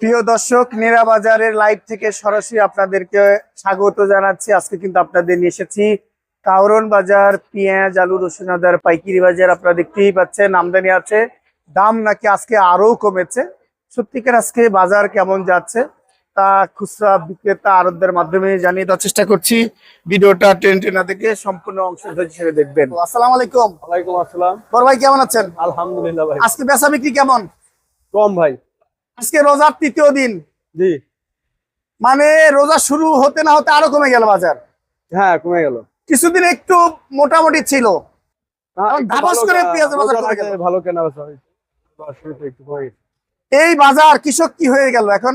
প্রিয় দর্শক নীরা বাজারের লাইভ থেকে সরাসরি আপনাদেরকে স্বাগত জানাচ্ছি। আজকে কিন্তু আপনাদের নিয়ে এসেছি কাউরন বাজার পেঁয়াজ আলু রসুন আদার পাইকারি বাজার। আপনারা দেখতেই পাচ্ছেন আমদানি আছে দাম নাকি আজকে আরও কমেছে। সত্যিকার আজকে বাজার কেমন যাচ্ছে তা খুচরা বিক্রেতা আরবদের মাধ্যমে জানিয়ে দেওয়ার চেষ্টা করছি। ভিডিওটা টেন টেনা থেকে সম্পূর্ণ অংশ হিসেবে দেখবেন। আসসালাম আলাইকুম। ওয়ালাইকুম আসসালাম। বড় ভাই কেমন আছেন? আলহামদুলিল্লাহ ভাই। আজকে বেচা বিক্রি কেমন? কম ভাই। আজকে রোজার তৃতীয় দিন। জি। মানে রোজা শুরু হতে না হতে আরও কমে গেল বাজার। হ্যাঁ কমে গেল। কিছুদিন একটু মোটামুটি ছিল। করে বাজার কমে গেল। ভালো কেনা। এই বাজার কৃষক কি হয়ে গেল এখন?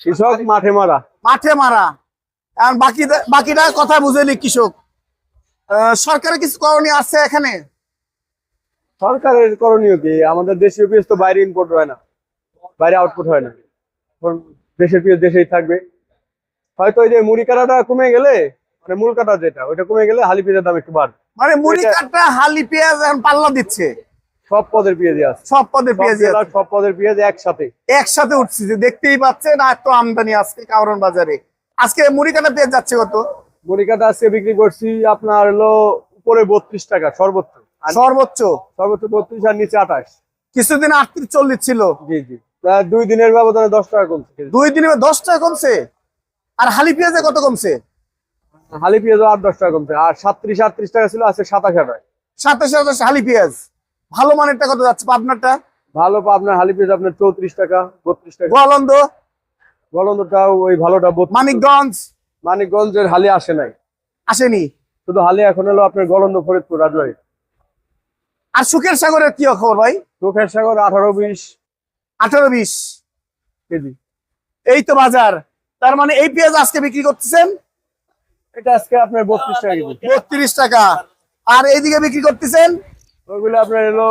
কৃষক মাঠে মারা। মাঠে মারা। আর বাকি বাকিটা কথা বুঝেলি কৃষক। সরকারের কিছু করণীয় আছে এখানে? সরকারের করণীয় কি? আমাদের দেশীয় পেঁয়াজ তো বাইরে ইম্পোর্ট হয় না। বাইরে আউটপুট হয় না। দেশের পেঁয়াজ দেশেই থাকবে। হয়তো ওই যে মুড়ি কাটাটা কমে গেলে মানে মূল কাটা যেটা ওইটা কমে গেলে হালি পেঁয়াজের দাম একটু বাড়বে। মানে মুড়ি কাটা হালি পেঁয়াজ এখন পাল্লা দিচ্ছে। সব পদের পেঁয়াজই আছে। সব পদে সব পেঁয়াজ সব পদের পেঁয়াজ একসাথে। একসাথে উঠছে যে দেখতেই পাচ্ছেন আর তো আমদানি আজকে কারণ বাজারে। আজকে মুড়ি কাটা পেঁয়াজ যাচ্ছে কত? মুড়ি কাটা আজকে বিক্রি করছি আপনার হলো উপরে বত্রিশ টাকা সর্বোচ্চ। সর্বোচ্চ? সর্বোচ্চ বত্রিশ আর নিচে আঠাশ। কিছুদিন আটত্রিশ চল্লিশ ছিল। জি জি। দুই দিনের ব্যবধানে দশ টাকা কমছে। দুই দিনে দশ টাকা কমছে? আর হালি পেঁয়াজে কত কমছে? হালি পেঁয়াজও আট দশ টাকা কমছে। আর সাতত্রিশ আটত্রিশ টাকা ছিল আছে সাতাশ আঠাশ। সাতাশ সাতাশ হালি পেঁয়াজ। ভালো মানেরটা কত যাচ্ছে পাবনারটা? ভালো পা আপনার হালি পেঁয়াজ আপনার চৌত্রিশ টাকা বত্রিশ টাকা। গোয়ালন্দ? গলন্দটাও ওই ভালোটা মানিকগঞ্জ? মানিকগঞ্জের হালি আসে নাই। আসেনি? শুধু হালি এখন হলো আপনার গলন্দ ফরিদপুর রাজবাড়ি। আর সুখের সাগরের কি খবর ভাই? চোখের সাগর আঠারো বিশ। আঠারো বিশ কেজি। এই তো বাজার। তার মানে এই পেঁয়াজ আজকে বিক্রি করতেছেন? এটা আজকে আপনার বত্রিশ টাকা কেজি। বত্রিশ টাকা। আর এইদিকে বিক্রি করতেছেন? ওইগুলো আপনার হলো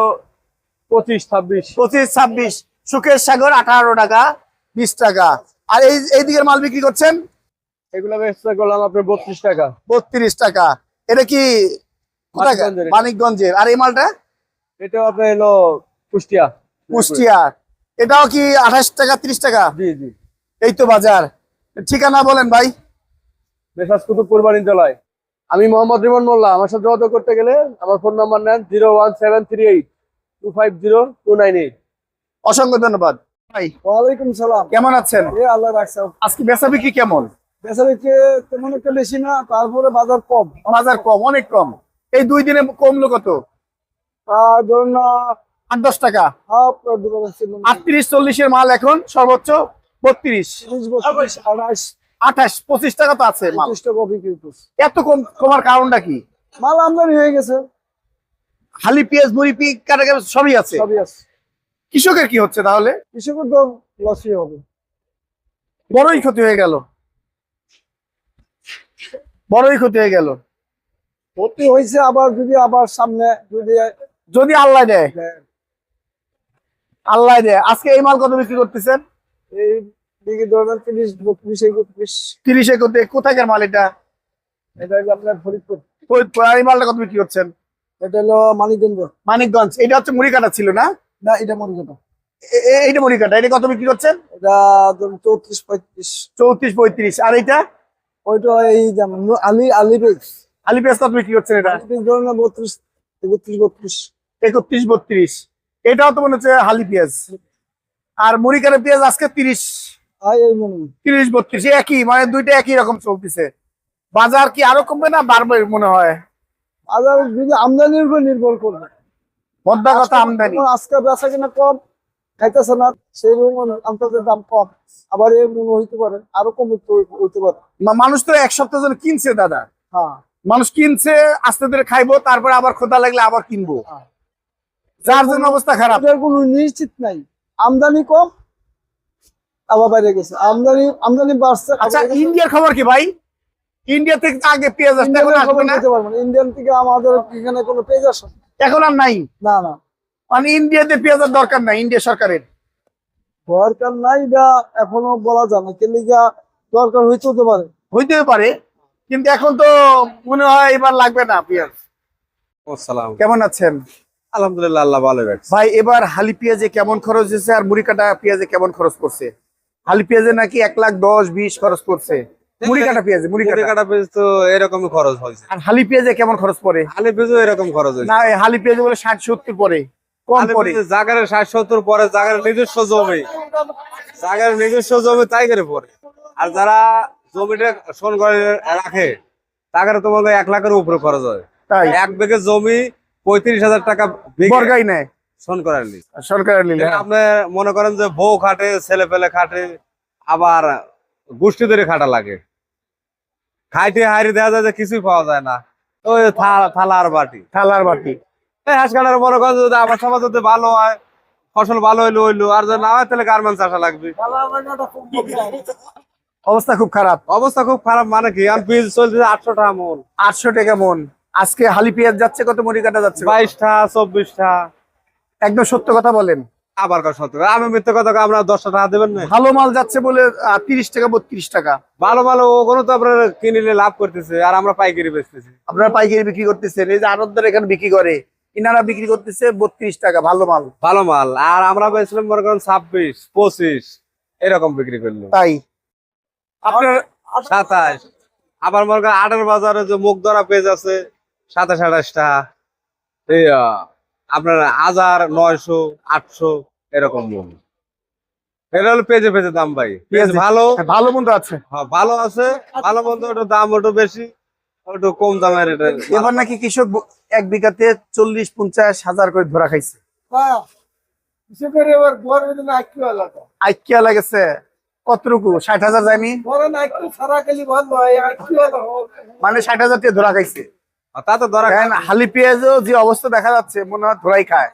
পঁচিশ ছাব্বিশ। পঁচিশ ছাব্বিশ। সুখের সাগর আঠারো টাকা বিশ টাকা। আর এই এই দিকের মাল বিক্রি করছেন? এগুলো করলাম আপনার বত্রিশ টাকা। বত্রিশ টাকা। এটা কি? মানিকগঞ্জের। আর এই মালটা? এটাও আপনার হলো কুষ্টিয়া। কুষ্টিয়া। এটাও কি আঠাশ টাকা ত্রিশ টাকা? জি জি। এই তো বাজার। ঠিকানা বলেন ভাই। মেসাজ কুতুবপুর বাণিজ্যালয় আমি মোহাম্মদ রিমন মোল্লা। আমার সাথে যোগাযোগ করতে গেলে আমার ফোন নাম্বার নেন zero one seven three eight two five zero two nine eight. অসংখ্য ধন্যবাদ। ভাই ওয়ালাইকুম সালাম। কেমন আছেন? এ আল্লাহ রাখছে। আজকে বেচা বিক্রি কেমন? বেচা বিক্রি তেমন একটা বেশি না তারপরে বাজার কম। বাজার কম অনেক কম। এই দুই দিনে কমলো কত? ধরুন না আট দশ টাকা। আটত্রিশ চল্লিশের মাল এখন সর্বোচ্চ বত্রিশ। তিরিশ আঠাশ। আঠাশ। পঁচিশ টাকা তো আছে এত কম কমার কারণটা কি? মাল আমদানি হয়ে গেছে। হালি পেঁয়াজ মুড়ি পি কাটা সবই আছে। সবই আছে। কৃষকের কি হচ্ছে তাহলে? কৃষকের তো লসই হবে। বড়ই ক্ষতি হয়ে গেল। বড়ই ক্ষতি হয়ে গেল। ক্ষতি হয়েছে আবার যদি আবার সামনে যদি যদি আল্লাহ দেয়, আল্লাহ দেয় আজকে এই মাল কত বিক্রি করতেছেন? এই তিরিশ বত্রিশ একত্রিশ। তিরিশে করতে কোথাকার মাল এটা? এটা হলো আপনার ফরিদপুর। ফরিদপুর। আর এই মালটা কত বিক্রি করছেন? এটা হলো মানিকগঞ্জ। মানিকগঞ্জ। এটা হচ্ছে ছিল না? না এটা এইটা এটা কত বিক্রি করছেন? এটা ধরুন চৌত্রিশ পঁয়ত্রিশ। চৌত্রিশ পঁয়ত্রিশ। আর এইটা? ওইটা এই আলি কত বিক্রি করছেন এটা? ধরুন বত্রিশ একত্রিশ বত্রিশ। একত্রিশ বত্রিশ। এটাও তো মনে হচ্ছে হালি পেঁয়াজ। আর মুড়ি পেঁয়াজ আজকে তিরিশ। তিরিশ বত্রিশ একই মানে দুইটা একই রকম চলতেছে। বাজার কি আরও কমবে না বাড়বে মনে হয়? বাজার আমদানির উপর নির্ভর করবে। মধ্যা কথা আমদানি। আজকে বেচা কিনা কম খাইতেছে না সেই আমদানির দাম কম। আবার এর হইতে পারে আরও কম হইতে- হইতে পারে। মানুষ তো এক সপ্তাহ কিনছে দাদা। হ্যাঁ। মানুষ কিনছে আস্তে ধরে খাইবো তারপরে আবার খোদা লাগলে আবার কিনবো। হ্যাঁ। যার জন্য অবস্থা খারাপ। এটার কোনো নিশ্চিত নাই। আমদানি কম আবার বাইরে গেছে। আমদানি আমদানি বাড়ছে। আচ্ছা ইন্ডিয়ার খবর কি ভাই? ইন্ডিয়া থেকে আগে পেঁয়াজ আসতো এখন আসবে না? নিতে পারব না। ইন্ডিয়ান থেকে আমাদের এখানে কোনো পেজ আসে এখন আর নাই? না না। মানে ইন্ডিয়াতে পেঁয়াজের দরকার নাই ইন্ডিয়া সরকারের? দরকার নাই বা এখনও বলা যায় না। কেন যা দরকার হইতে হতে পারে। হইতে পারে কিন্তু এখন তো মনে হয় এবার লাগবে না পেঁয়াজ। কেমন আছেন? আলহামদুলিল্লাহ আল্লাহ ভালো রাখছে। ভাই এবার হালি পেঁয়াজে কেমন খরচ হয়েছে আর মুড়ি কাটা পেঁয়াজে কেমন খরচ পড়ছে? হালি পেঁয়াজে নাকি এক লাখ দশ বিশ খরচ পড়ছে। মুড়ি কাটা পেঁয়াজে মুড়ি মুড়ি কাটা। কাটা পেঁয়াজ তো এরকমই খরচ হয়েছে। আর হালি পেঁয়াজে কেমন খরচ পড়ে? আলি পেঁয়াজও এরকম খরচ হয়েছে। না হালি পেঁয়াজে বলে ষাট সত্তর পরে কম পরে জাগারের ষাট সত্তর পরে জাগারের নিজস্ব জমি। জাগারের নিজস্ব জমি তাই করে পরে আর যারা জমিটা শোন করে রাখে তাদের তোমাকে এক লাখের উপরে খরচ হয়। তাই? এক বিঘে জমি পঁয়ত্রিশ হাজার টাকা বর্গাই নেয়। সরকারের হ্যাঁ। আপনি মনে করেন যে বউ খাটে ছেলে পেলে খাটে আবার গোষ্ঠী ধরে খাটা লাগে। খাইতে হাইরে দেখা যায় যে কিছুই পাওয়া যায় না। ওই থা- থালা আর বাটি। থালার বাটি। এই হাঁস কাটার মনে করেন যদি আমার সমাজ যদি ভালো হয় ফসল ভালো হইল হইল আর যদি না হয় তাহলে গার্মেন্টস আসা লাগবে। অবস্থা খুব খারাপ। অবস্থা খুব খারাপ মানে কি? পিস চলছে আটশো টাকা মন। আটশো টাকা মন। আজকে হালি পেঁয়াজ যাচ্ছে কত মুড়ি কাটা যাচ্ছে? বাইশটা চব্বিশটা। একদম সত্য কথা বলেন। আবার সত্য আমি মিথ্যে কথা কই, আমরা দশটা টাকা দেবেন না? ভালো মাল যাচ্ছে বলে তিরিশ টাকা বত্রিশ টাকা। ভালো ভালো ওগুলো তো আপনার কিনিলে লাভ করতেছে আর আমরা পাইকারি বেচতেছি। আপনারা পাইকারি বিক্রি করতেছেন এই যে আনন্দের এখানে বিক্রি করে ইনারা বিক্রি করতেছে বত্রিশ টাকা ভালো মাল। ভালো মাল আর আমরা মনে করেন ছাব্বিশ পঁচিশ এরকম বিক্রি করল। তাই? আপনার সাতাশ আবার মনে করেন আটের বাজারে যে মুখ ধরা পেজ আছে সাতাশ আঠাশটা। এই আপনার হাজার নয়শো আটশো এরকম এটা হলো পেজে পেজে দাম ভাই। পেজ ভালো? ভালো মন্দ আছে। হ্যাঁ, ভালো আছে। ভালো মন্দ ওটা দাম একটু বেশি একটু কম দামের এটা। এবার নাকি কৃষক এক বিঘাতে চল্লিশ পঞ্চাশ হাজার করে ধরা খাইছে। হ্যাঁ আইকিয়া লাগেছে। কতটুকু? ষাট হাজার যায়নি হয় মানে ষাট হাজার ধরা খাইছে। তা তো ধরা হালি পেঁয়াজও যে অবস্থা দেখা যাচ্ছে মনে হয় ধরাই খায়।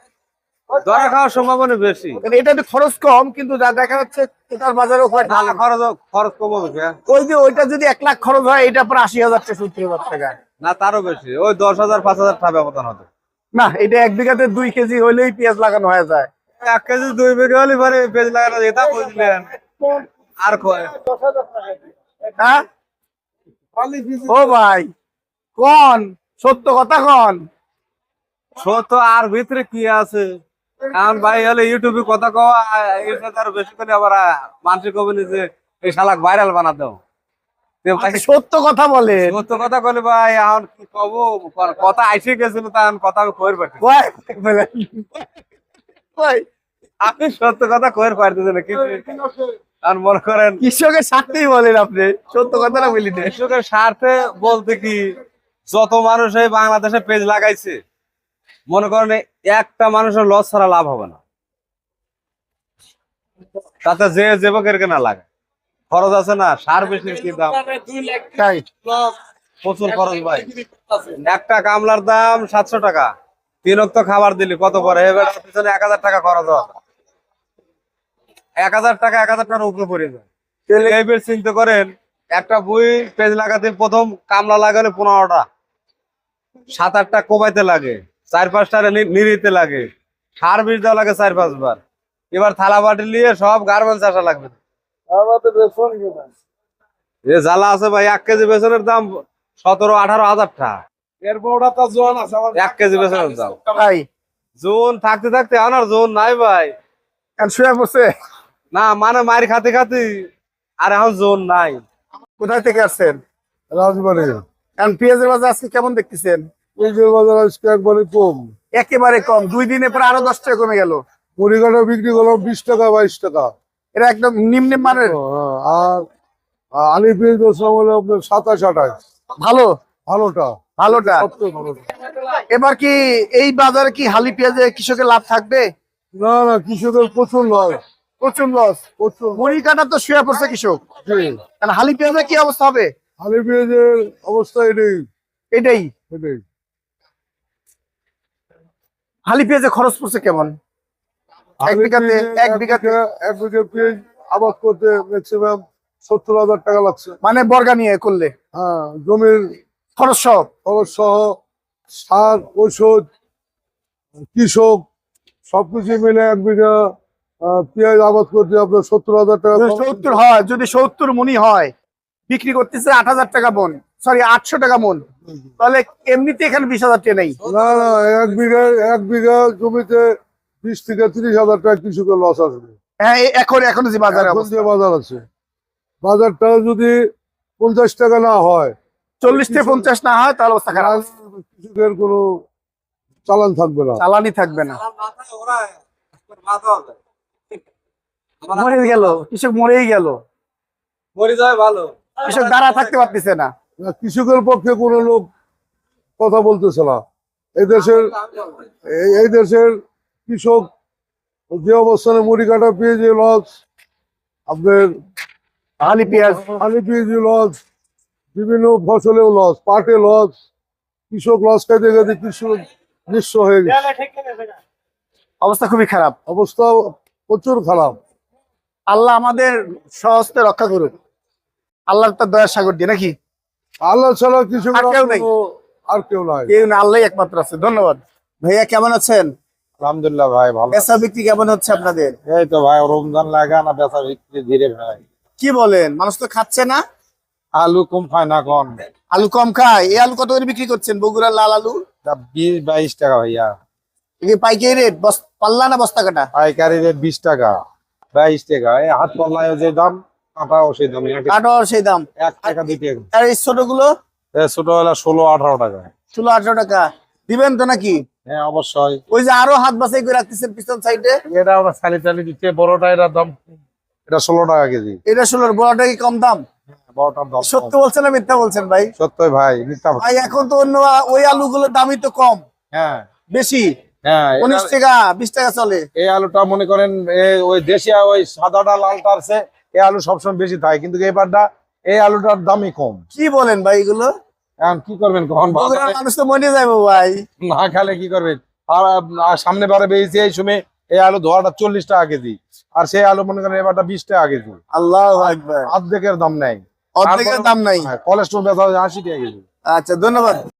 ধরা খাওয়ার সম্ভাবনা বেশি। এটা একটু খরচ কম কিন্তু যা দেখা যাচ্ছে এটার বাজারে খরচ খরচ কম হবে হ্যাঁ। ওই যে ওইটা যদি এক লাখ খরচ হয় এটা পরে আশি হাজার টাকা সত্তর হাজার টাকা। না তারও বেশি। ওই দশ হাজার পাঁচ হাজার টাকা ব্যবধান হতো না এটা এক বিঘাতে দুই কেজি হইলেই পেঁয়াজ লাগানো হয়ে যায়। এক কেজি দুই বিঘা হলে পরে পেজ লাগানো যেটা বুঝলেন আর কয়? হ্যাঁ? ও ভাই কোন? সত্য কথা কোন। সত্য আর ভিতরে কি আছে? কারণ ভাই হলে ইউটিউবে কথা কওয়া সাথে বেশি করে আবার মানুষের কবে যে এই শালাক ভাইরাল বানাতে। ভাই সত্য কথা বলে সত্য কথা বলে ভাই এখন কি কব? কথা আইসে গেছিল তখন কথা আমি কইর পারি। আপনি সত্য কথা কইর পারতেছেন না কিন্তু আর মনে করেন কৃষকের স্বার্থেই বলেন আপনি সত্য কথাটা বলি না কৃষকের স্বার্থে বলতে কি? যত মানুষ এই বাংলাদেশে পেজ লাগাইছে মনে করেন একটা মানুষের লস ছাড়া লাভ হবে না। তাতে যে যেবকের কেনা লাগে। খরচ আছে না সার বেশি কি দাম? প্রচুর খরচ ভাই। একটা কামলার দাম সাতশো টাকা। তিন অক্ত খাবার দিলি কত পরে এবার পিছনে এক হাজার টাকা খরচ হবে। এক হাজার টাকা এক হাজার টাকার উপরে পড়ে যায়। এইবার চিন্তা করেন একটা বই পেজ লাগাতে প্রথম কামলা লাগালে পনেরোটা। সাত আটটা কোবাইতে লাগে চার পাঁচটা নি- নিড়িতে লাগে। সার বিষ দেওয়া লাগে চার পাঁচবার। এবার থালা বাটি নিয়ে সব গার্মেন্টস আসা লাগবে। যে জ্বালা আছে ভাই এক কেজি বেসনের দাম সতেরো আঠারো হাজার টাকা। তো জোয়ান আছে এক কেজি বেসনের দাম। তাই জোন থাকতে থাকতে জোন নাই ভাই। শুয়ে পড়ছে না মানে খাতে আর এখন জোন নাই। কোথায় থেকে আসছেন? রাজবাড়ি। এখন পেঁয়াজের বাজার আজকে কেমন দেখতেছেন? যে বাজার আজকে একবারে কম। একেবারে কম। দুই দিনে পরে আরও দশ টাকা কমে গেল। মুড়ি বিক্রি করলাম বিশ টাকা বাইশ টাকা। এটা একদম নিম্ন মানের। হ্যাঁ, আর আলি পেঁয়াজ বসলাম হলো আপনার সাতাশ আঠাশ। ভালো? ভালোটা। ভালোটা? এবার কি এই বাজারে কি হালি পেঁয়াজে কৃষকের লাভ থাকবে? না না কৃষকের প্রচুর লস প্রচুর লস প্রচুর মুড়ি কাটা তো শুয়ে পড়ছে কৃষক। হালি পেঁয়াজের কি অবস্থা হবে? আলি পেঁয়াজের অবস্থা এটাই। এটাই। এটাই। হালি পেঁয়াজে খরচ পড়ছে কেমন? এক বিঘাতে এক বিঘাতে। বিঘা- এক বিঘা পেঁয়াজ আবাদ করতে ম্যাক্সিমাম সত্তর হাজার টাকা লাগছে। মানে বর্গা নিয়ে করলে? হ্যাঁ জমির খরচ সব খরচ সহ সার ঔষধ কৃষক সবকিছু মিলে এক বিঘা পেঁয়াজ আবাদ করতে আপনার সত্তর হাজার টাকা সত্তর হয় যদি সত্তর মনি হয় বিক্রি করতেছে আট হাজার টাকা মন। সরি আটশো টাকা মন। তাহলে এমনিতে এখানে বিশ হাজার টাকা নেই। না না এক বিঘা এক বিঘা জমিতে বিশ থেকে তিরিশ হাজার টাকা কৃষকের লস আসবে। হ্যাঁ এখন এখন যে বাজারে এখন যে বাজার আছে। বাজারটা যদি পঞ্চাশ টাকা না হয় চল্লিশ থেকে পঞ্চাশ না হয় তাহলে অবস্থা খারাপ। কৃষকের কোনো চালান থাকবে না। চালানি থাকবে না। মরে গেল কৃষক মরেই গেল। মরে যায় ভালো। কৃষক দাঁড়া থাকতে পারতেছে না। কৃষকের পক্ষে কোনো লোক কথা বলতেছে না। এই দেশের এই- এই দেশের কৃষক যে অবস্থানে মুড়ি কাটা পেঁয়াজে লস আপনার আলি পেঁয়াজ। আলু পেঁয়াজি লস বিভিন্ন ফসলেও লস পাটে লস কৃষক লস খাইতে খাইতে কৃষক নিঃস্ব হয়ে গেছে। অবস্থা খুবই খারাপ। অবস্থা প্রচুর খারাপ। আল্লাহ আমাদের সহস্তে রক্ষা করুক। আল্লাহর তার দয়ার সাগর দিয়ে নাকি? আল্লাহ ছাড়া আর কেউ নেই। আর কেউ নাই। কেউ না আল্লাহ একমাত্র আছে। ধন্যবাদ। ভাইয়া কেমন আছেন? আলহামদুলিল্লাহ ভাই ভালো। বেচা বিক্রি কেমন হচ্ছে আপনাদের? এই তো ভাই রমজান লাগা না বেচা বিক্রি ধীরে ভাই। কি বলেন? মানুষ তো খাচ্ছে না? আলু কম খায় না কোন আলু কম খায়? এই আলু কত করে বিক্রি করছেন? বগুড়ার লাল আলু? বিশ বাইশ টাকা ভাইয়া। এই পাইকারি রেট? পাল্লা না বস্তা কাটা পাইকারি রেট বিশ টাকা। বাইশ টাকা। এই হাত পাল্লায় যে দাম কাঁটাও সেই দাম সেই দাম। এক টাকা দুই টাকা। আর এই ছোটগুলো এ ছোট হলে ষোলো আঠারো টাকা। ষোলো আঠারো টাকা। দিবেন তো নাকি? হ্যাঁ অবশ্যই। ওই যে আরও হাত বাছাই করে রাখতেছেন পিছন সাইডে? এটা আমরা দিচ্ছে বড়টা এটার দাম। এটা ষোলো টাকা কেজি। এটা ষোলোর বড়টা কি কম দাম? দাম সত্য বলছেন না মিথ্যা বলছেন ভাই? ভাই মিথ্যা ভাই এখন তো অন্য ওই আলুগুলোর দামই তো কম। হ্যাঁ। বেশি? হ্যাঁ উনিশ টাকা বিশ টাকা চলে। এই আলুটা মনে করেন ওই দেশিয়া ওই সাদাটা লালটা আছে এই আলু সবসময় বেশি থাকে কিন্তু এবারটা এই আলুটার দামই কম। কি বলেন ভাই এগুলো? এখন কি করবেন কখন মানুষ তো মরে যাব ভাই। না খেলে কি করবেন আর সামনে বারে বেরিয়েছে এই সময় এই আলু ধোয়াটা চল্লিশ টাকা কেজি আর সেই আলু মনে করেন এবারটা বিশ টাকা কেজি। আল্লাহ অর্ধেকের দাম নেই। অর্ধেকের দাম নাই। হ্যাঁ, কোলেস্ট্রল ব্যথা আশি টাকা কেজি। আচ্ছা ধন্যবাদ।